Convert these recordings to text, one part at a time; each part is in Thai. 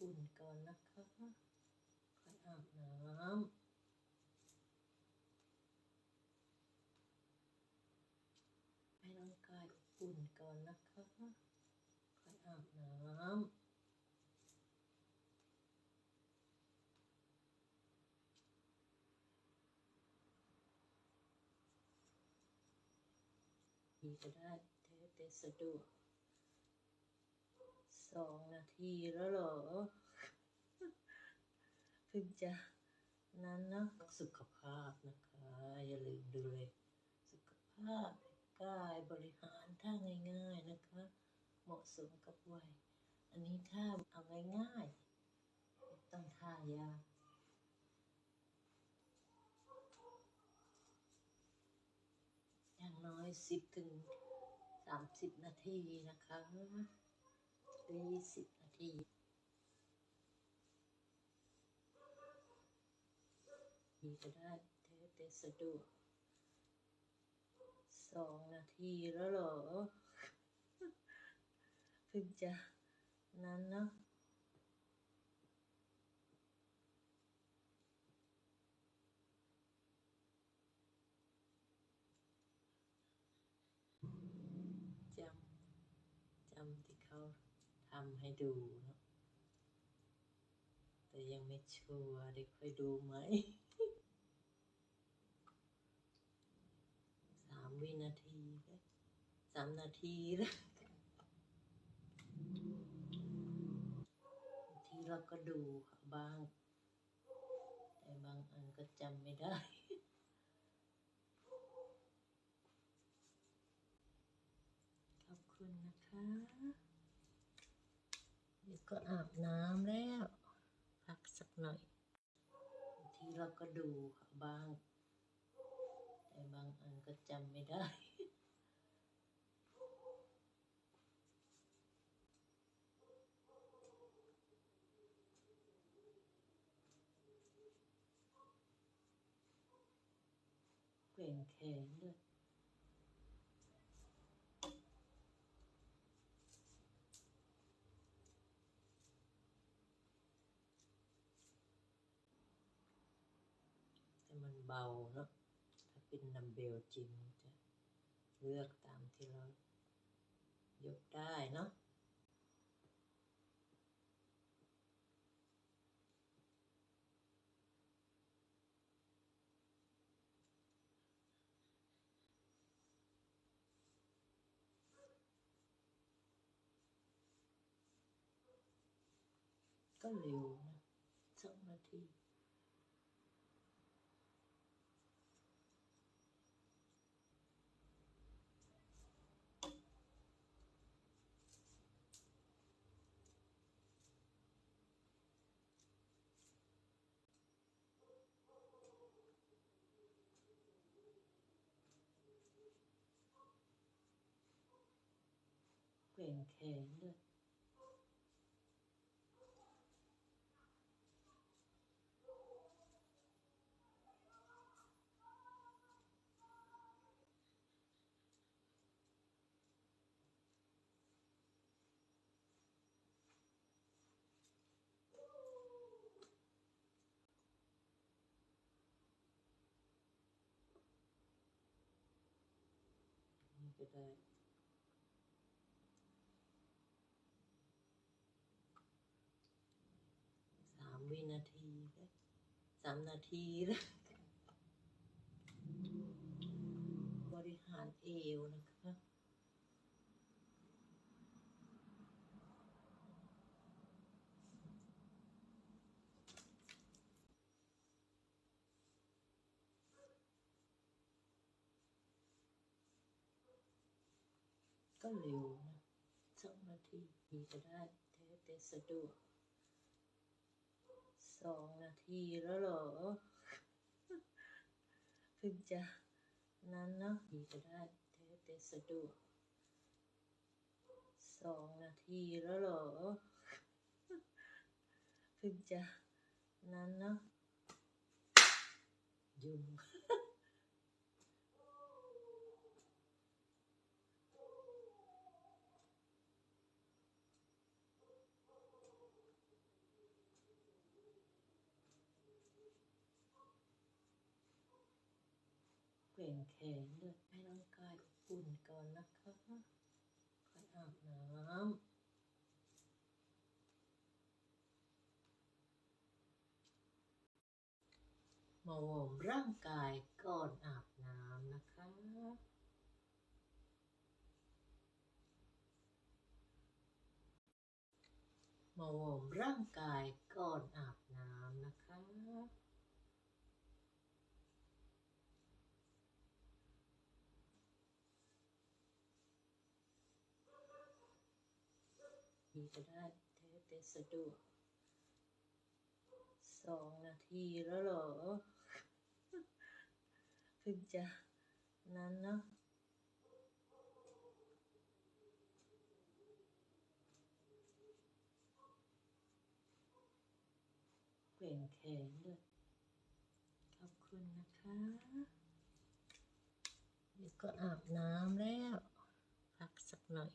อุ่นก่อนนะคะค่อยอาบน้ำให้ร่างกายอบอุ่นก่อนนะคะค่อยอาบน้ำดีก็ได้เทแต่สะดวก สองนาทีแล้วเหรอเพิ่งจะนั้นเนาะสุขภาพนะคะ อย่าลืมดูเลย สุขภาพกายบริหารท่าง่ายๆนะคะ เหมาะสมกับวัย อันนี้ถ้าเอาง่ายๆต้องท่ายากอย่างน้อยสิบถึงสามสิบนาทีนะคะ หรือยี่สิบนาที ดีก็ได้เทแต่สะดวกสองนาทีแล้วเหรอเพิ่งจะนั้นเนาะจำจำที่เขาทำให้ดูเนาะแต่ยังไม่ชัวร์เดี๋ยวค่อยดูไหมสามวินาทีแล้วสามนาทีแล้วทีเราก็ดูค่ะบ้าง แต่บางอันก็จำไม่ได้ขอบคุณนะคะ ก็อาบน้ำแล้ว พักสักหน่อยทีเราก็ดูบ้าง แต่บางอันก็จำไม่ได้เกว่งแขนด้วย แต่มันเบาเนาะถ้าเป็นดัมเบลจริงจะเลือกตามที่เรายกได้เนาะก็เร็วนะสองนาที เกว่งแขนด้วย นี่ก็ได้ สามวินาทีแล้วสามนาทีแล้วบริหารเอวนะคะก็เร็วนะสองนาทีดีก็ได้เทแต่สะดวก สองนาทีแล้วเหรอ เพิ่งจะนั้นเนาะดีก็ได้เทแต่สะดวกสองนาทีแล้วเหรอ เพิ่งจะนั้นเนาะยุง เก่งแขนด้วยให้ร่างกายอบอุ่นก่อนนะคะค่อยอาบน้ำมาวอร์มร่างกายก่อนอาบน้ำนะคะ มาวอร์มร่างกายก่อนอาบน้ำนะคะีก็ได้เทเตสะดวกสองนาทีแล้วเหรอเพิ่งจะนั้นเนาะเกว่งแขนด้วยขอบคุณนะคะเดี๋ยวก็อาบน้ำแล้ว พักสักหน่อย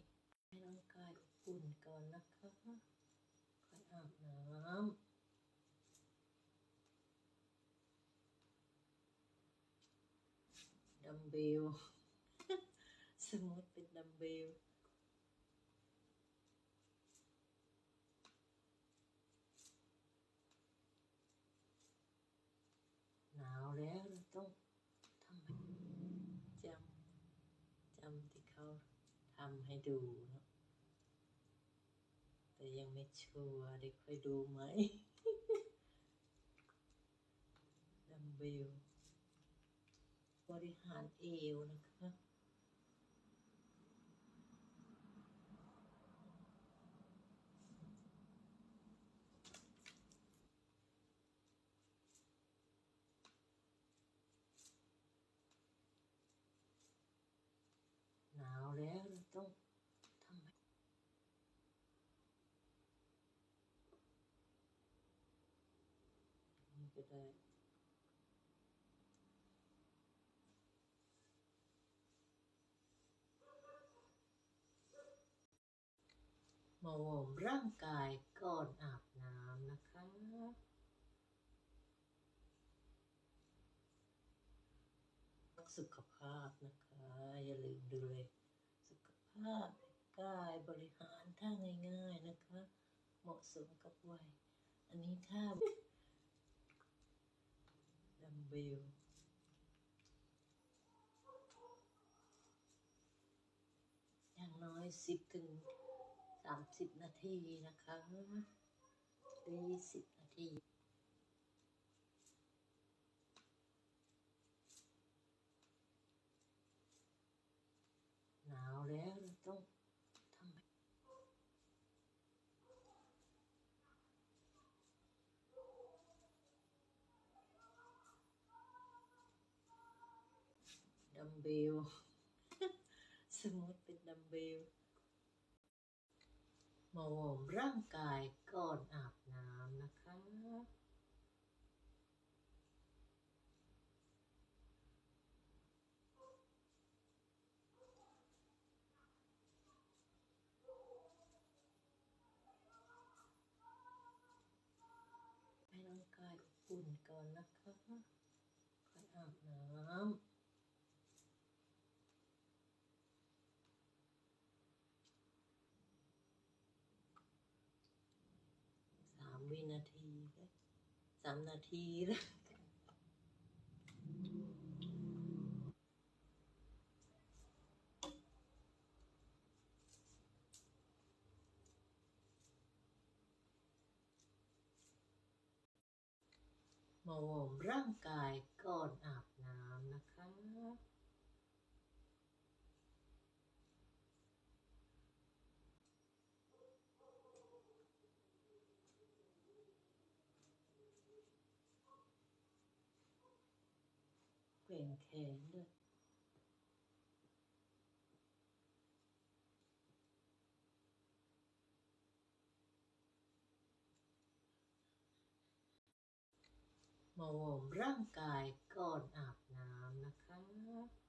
ให้ร่างกาย อุ่นก่อนนะคะค่อยอาบน้ำดัมเบล สมมติเป็นดัมเบล หนาวแล้วเราต้องทำจำจำที่เขาทำให้ดูนะ ยังไม่ชัวร์เด็กค่อยดูไหมดัมเบลบริหารเอวนะคะ หนาวแล้วเราต้องทำให้นี่ ก็ได้มาวอร์มร่างกายก่อนอาบน้ำนะคะสุขภาพนะคะ อย่าลืมดูแลยสุขภาพกายบริหารท่าง่ายๆนะคะ เหมาะสมกับวัย อันนี้ท่า ดัมเบลอย่างน้อยสิบถึงสามสิบนาทีนะคะหรือยี่สิบนาที หนาวแล้วเราต้องทำให้ ดัมเบล สมมติเป็นดัมเบล มาวอร์มร่างกายก่อนอาบน้ำนะคะ ให้ร่างกายอบอุ่นก่อนนะคะค่อยอาบน้ำ สามวินาทีแล้ว สามนาทีแล้วมาวอร์มร่างกายก่อนอาบน้ำนะคะ แขนด้วยมาวอร์มร่างกายก่อนอาบน้ำนะคะ